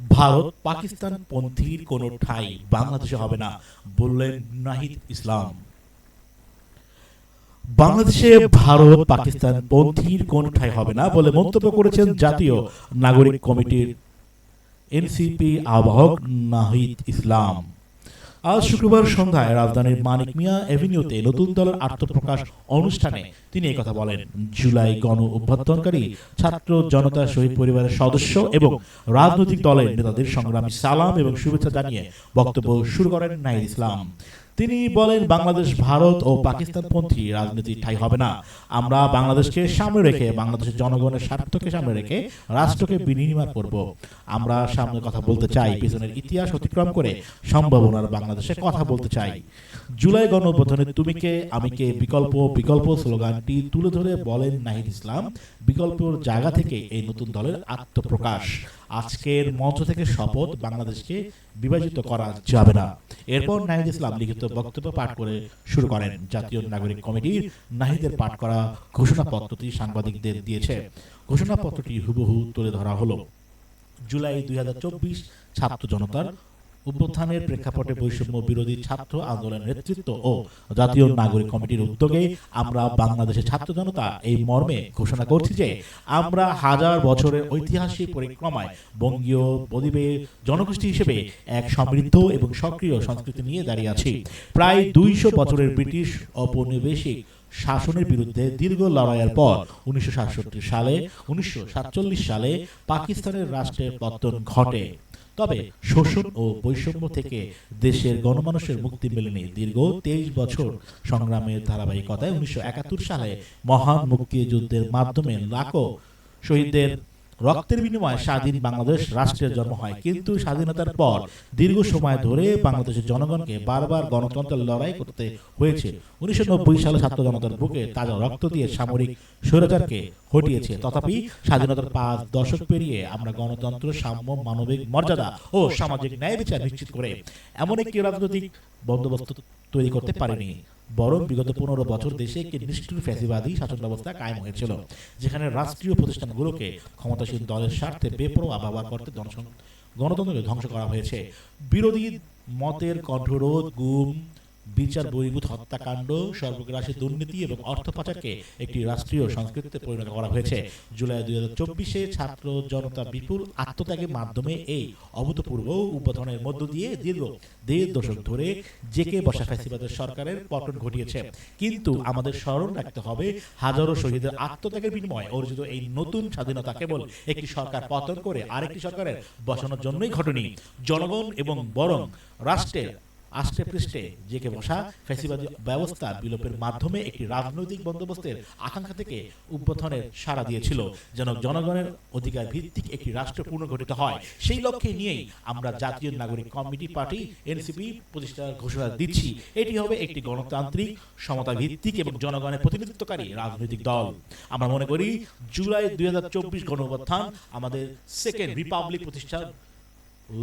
ভারত পাকিস্তান পন্থীর কোনো ঠাই বাংলাদেশে হবে না, বললেন নাহিদ ইসলাম। বাংলাদেশে ভারত পাকিস্তান পন্থীর কোন ঠাই হবে না বলে মন্তব্য করেছেন জাতীয় নাগরিক কমিটির এনসিপি আহ্বায়ক নাহিদ ইসলাম। আজ শুক্রবার সন্ধ্যায় রাজধানীর মানিক মিয়া এভিনিউতে নতুন দলের আত্মপ্রকাশ অনুষ্ঠানে তিনি কথা বলেন। জুলাই গণ অভ্যর্থনকারী ছাত্র জনতা শহীদ পরিবারের সদস্য এবং রাজনৈতিক দলের নেতাদের সংগ্রামী সালাম এবং শুভেচ্ছা জানিয়ে বক্তব্য শুরু করেন নাইল ইসলাম। তিনি বলেন, বাংলাদেশ, ভারত ও পাকিস্তানপন্থী রাজনীতি ঠাই হবে না। আমরা বাংলাদেশকে সামনে রেখে, বাংলাদেশের জনগণের স্বার্থকে সামনে রেখে রাষ্ট্রকে বিনির্মাণ করব। আমরা সামনে কথা বলতে চাই, পিছনের ইতিহাস অতিক্রম করে সম্ভাবনার বাংলাদেশে কথা বলতে চাই। জুলাই গণঅভ্যুত্থানে তুমি কে, আমি কে, বিকল্প বিকল্প স্লোগানটি তুলে ধরে বলেন নাহিদ ইসলাম। বিকল্পর জায়গা থেকে এই নতুন দলের আত্মপ্রকাশ। আজকের মঞ্চ থেকে শপথ বাংলাদেশকে বিভাজিত করা যাবে না। এরপর নাহিদ ইসলাম লিখিত বক্তব্য পাঠ করে শুরু করেন। জাতীয় নাগরিক কমিটির নাহিদের পাঠ করা ঘোষণাপত্রটি সাংবাদিকদের দিয়েছে। ঘোষণাপত্রটি হুবহু তুলে ধরা হলো। জুলাই দুই হাজার চব্বিশ ছাত্র জনতার অভ্যুত্থানের প্রেক্ষাপটে বৈষম্য বিরোধী ছাত্র আন্দোলনের নেতৃত্ব ও জাতীয় নাগরিক কমিটির উদ্যোগে আমরা বাংলাদেশের ছাত্র জনতা এই মর্মে ঘোষণা করছি যে আমরা হাজার বছরের ঐতিহাসিক পরিক্রমায় বঙ্গীয় বদ্বীপের জনগোষ্ঠী হিসেবে এক সমৃদ্ধ এবং সক্রিয় সংস্কৃতি নিয়ে দাঁড়িয়ে আছি। প্রায় দুইশো বছরের ব্রিটিশ ঔপনিবেশিক শাসনের বিরুদ্ধে দীর্ঘ লড়াইয়ের পর উনিশশো সাতষট্টি সালে, উনিশশো সাতচল্লিশ সালে পাকিস্তানের রাষ্ট্রের পতন ঘটে। তবে শোষণ ও বৈষম্য থেকে দেশের গণমানুষের মুক্তি মেলেনি। দীর্ঘ তেইশ বছর। সংগ্রামের ধারাবাহিকতায় উনিশশো একাত্তর সালে মহান মুক্তিযুদ্ধের মাধ্যমে লাখো শহীদদের রক্তের বিনিময়ে স্বাধীন বাংলাদেশ রাষ্ট্রের জন্ম হয়। কিন্তু স্বাধীনতার পর দীর্ঘ সময় ধরে বাংলাদেশের জনগণকে বারবার গণতন্ত্রের লড়াই করতে হয়েছে। উনিশশো নব্বই সালে ছাত্র জনতার বুকে তাজা রক্ত দিয়ে সামরিক স্বৈরাচারকে হটিয়েছে। তথাপি স্বাধীনতার পাঁচ দশক পেরিয়ে আমরা গণতন্ত্র সাম্য মানবিক মর্যাদা ও সামাজিক ন্যায় বিচার নিশ্চিত করে এমন একটি রাজনৈতিক বন্দোবস্ত তৈরি করতে পারেনি। বরং বিগত পনেরো বছর দেশে একটি নিষ্ঠুর ফ্যাসিবাদী শাসন ব্যবস্থা কায়েম হয়েছিল, যেখানে রাষ্ট্রীয় প্রতিষ্ঠানগুলোকে ক্ষমতাসীন দলের স্বার্থে বেপরোয়া ব্যবহার করতে জনসংখ্যা গণতন্ত্রকে ধ্বংস করা হয়েছে। বিরোধী মতের কণ্ঠরোধ, গুম বিচার, বহির্ভূত হত্যাকাণ্ড সর্বগ্রাসী দুর্নীতি এবং অর্থ পাচারকে একটি রাষ্ট্রীয় সংস্কৃতিতে পরিণত করা হয়েছে। জুলাই দুই হাজার চব্বিশে ছাত্র জনতা বিপুল আত্মত্যাগের মাধ্যমে এই অভূতপূর্ব উদ্বোধনের মধ্য দিয়ে দীর্ঘ দেড় দশক ধরে জেকে বসা ফ্যাসিবাদের সরকারের পতন ঘটিয়েছে। কিন্তু আমাদের স্মরণ রাখতে হবে, হাজারো শহীদের আত্মত্যাগের বিনিময়ে অর্জিত এই নতুন স্বাধীনতা কেবল একটি সরকার পতন করে আরেকটি সরকারের বসানোর জন্যই ঘটনি। জনগণ এবং বরং রাষ্ট্রের আষ্টে পৃষ্ঠে জেকে বসা ফ্যাসিবাদী ব্যবস্থা বিলোপের মাধ্যমে একটি রাজনৈতিক বন্দোবস্তের আকাঙ্ক্ষা থেকে উদ্বোধনের সাড়া দিয়েছিল যেন জনগণের অধিকার ভিত্তিক একটি রাষ্ট্র পুনর্গঠিত হয়। সেই লক্ষ্যে নিয়েই আমরা জাতীয় নাগরিক কমিটি পার্টি এনসিপি প্রতিষ্ঠার ঘোষণা দিচ্ছি। এটি হবে একটি গণতান্ত্রিক সমতা ভিত্তিক এবং জনগণের প্রতিনিধিত্বকারী রাজনৈতিক দল। আমরা মনে করি জুলাই দুই হাজার চব্বিশ গণঅভ্যুত্থান আমাদের সেকেন্ড রিপাবলিক প্রতিষ্ঠার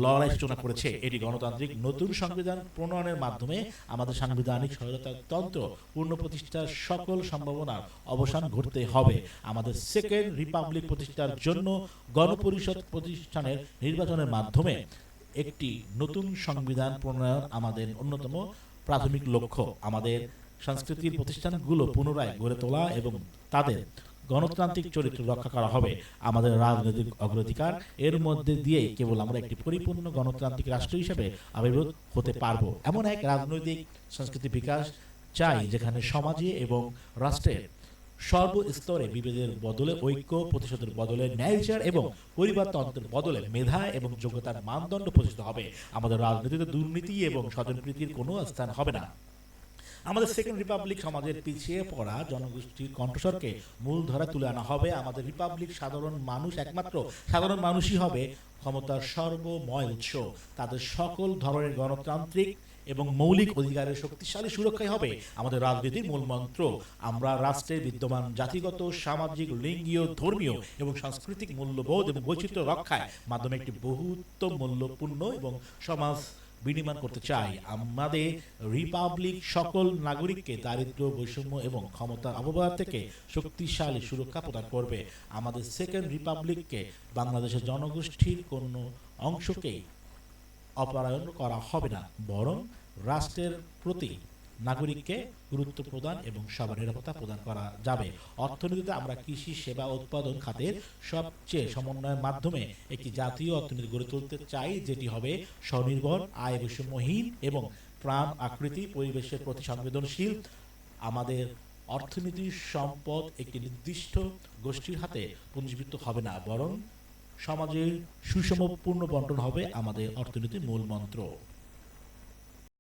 লড়াই সূচনা করেছে। এটি গণতান্ত্রিক নতুন সংবিধান প্রণয়নের মাধ্যমে আমাদের সাংবিধানিক সহায়তাতন্ত্র পূর্ণ প্রতিষ্ঠার সকল সম্ভাবনার অবসান ঘটতে হবে। আমাদের সেকেন্ড রিপাবলিক প্রতিষ্ঠার জন্য গণপরিষদ প্রতিষ্ঠানের নির্বাচনের মাধ্যমে একটি নতুন সংবিধান প্রণয়ন আমাদের অন্যতম প্রাথমিক লক্ষ্য। আমাদের সংস্কৃতির প্রতিষ্ঠানগুলো পুনরায় গড়ে তোলা এবং তাদের গণতান্ত্রিক চরিত্র রক্ষা করা হবে। আমাদের রাজনৈতিক অগ্রাধিকার এর মধ্যে দিয়েই কেবল আমরা একটি পরিপূর্ণ গণতান্ত্রিক রাষ্ট্র হিসেবে আবির্ভূত হতে পারব। এমন এক রাজনৈতিক সংস্কৃতি বিকাশ চাই, যেখানে সমাজে এবং রাষ্ট্রের সর্বস্তরে বিভেদের বদলে, ঐক্য প্রতিশোধের বদলে, ন্যায় বিচার এবং পরিবারতন্ত্রের বদলে মেধা এবং যোগ্যতার মানদণ্ড প্রতিষ্ঠিত হবে। আমাদের রাজনীতিতে দুর্নীতি এবং স্বজনপ্রীতির কোনো স্থান হবে না। আমাদের সেকেন্ড রিপাবলিক সমাজের পিছিয়ে পড়া জনগোষ্ঠীর কণ্ঠস্বরকে মূল ধরা তুলে আনা হবে। আমাদের রিপাবলিক সাধারণ মানুষ একমাত্র, সাধারণ মানুষই হবে ক্ষমতার সর্বময় উৎস। তাদের সকল ধরনের গণতান্ত্রিক এবং মৌলিক অধিকারের শক্তিশালী সুরক্ষাই হবে আমাদের রাজনীতির মূল মন্ত্র। আমরা রাষ্ট্রের বিদ্যমান জাতিগত, সামাজিক, লিঙ্গীয়, ধর্মীয় এবং সাংস্কৃতিক মূল্যবোধ এবং বৈচিত্র্য রক্ষায় মাধ্যমে একটি বহুত্ব মূল্যপূর্ণ এবং সমাজ বিনিময় করতে চাই। আমাদের রিপাবলিক সকল নাগরিককে দারিদ্র, বৈষম্য এবং ক্ষমতার অপব্যবহার থেকে শক্তিশালী সুরক্ষা প্রদান করবে। আমাদের সেকেন্ড রিপাবলিককে বাংলাদেশের জনগোষ্ঠীর কোন অংশকেই অপরায়ণ করা হবে না, বরং রাষ্ট্রের প্রতি নাগরিককে গুরুত্ব প্রদান এবং সবার নিরাপত্তা প্রদান করা যাবে। অর্থনীতিতে আমরা কৃষি, সেবা, উৎপাদন, খাতের সবচেয়ে সমন্বয়ের মাধ্যমে একটি জাতীয় অর্থনীতি গড়ে তুলতে চাই, যেটি হবে স্বনির্ভর আয় বৈষম্যহীন এবং প্রাণ আকৃতি, পরিবেশের প্রতি সংবেদনশীল। আমাদের অর্থনীতির সম্পদ একটি নির্দিষ্ট গোষ্ঠীর হাতে পুঞ্জীভূত হবে না, বরং সমাজের সুষমপূর্ণ বন্টন হবে আমাদের অর্থনীতির মূল মন্ত্র।